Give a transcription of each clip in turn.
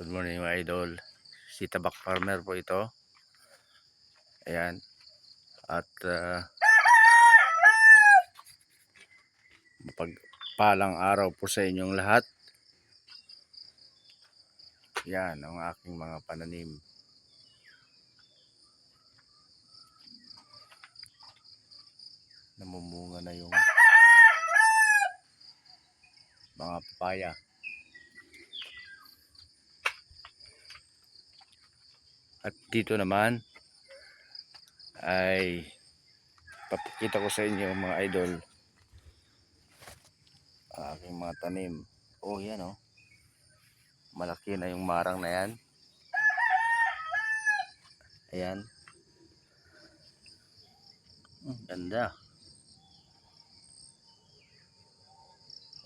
Good morning mga idol. Si Tabak Farmer po ito. Ayan. At uh, mapagpalang araw po sa inyong lahat. Yan ang aking mga pananim. Namumunga na yung mga papaya. At dito naman ay papakita ko sa inyo mga idol aking mga tanim. Oh, yan oh. Malaki na yung marang na yan. Ayan. Ganda.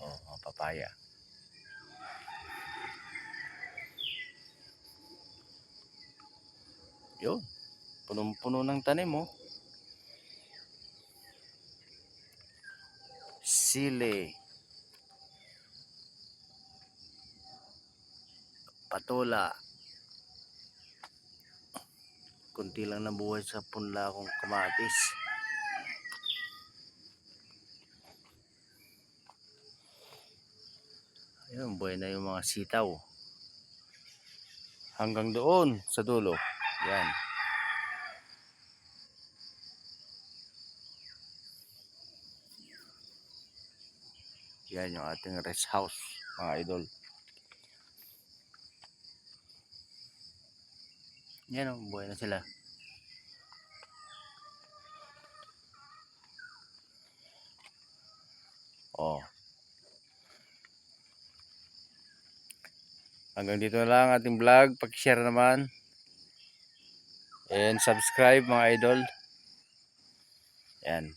Oh, papaya. Yun. Punong-puno ng tanim oh. Sili. Patola. Kunti lang nabuhay sa punla kong kamatis. Ayun, buhay na yung mga sitaw. Hanggang doon sa dulo. Yan. Yan yung ating rest house, mga idol. Yan o, buhay na sila. Oh. Hanggang dito na lang ating vlog. Pag-share naman. And subscribe mga idol. Yan.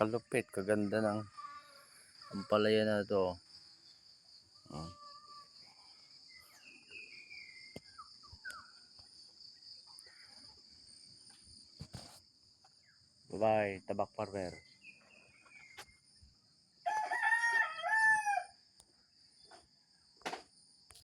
Kalupit, kaganda ng ampalaya na to. Oh. Bye-bye, Tabak Farmer.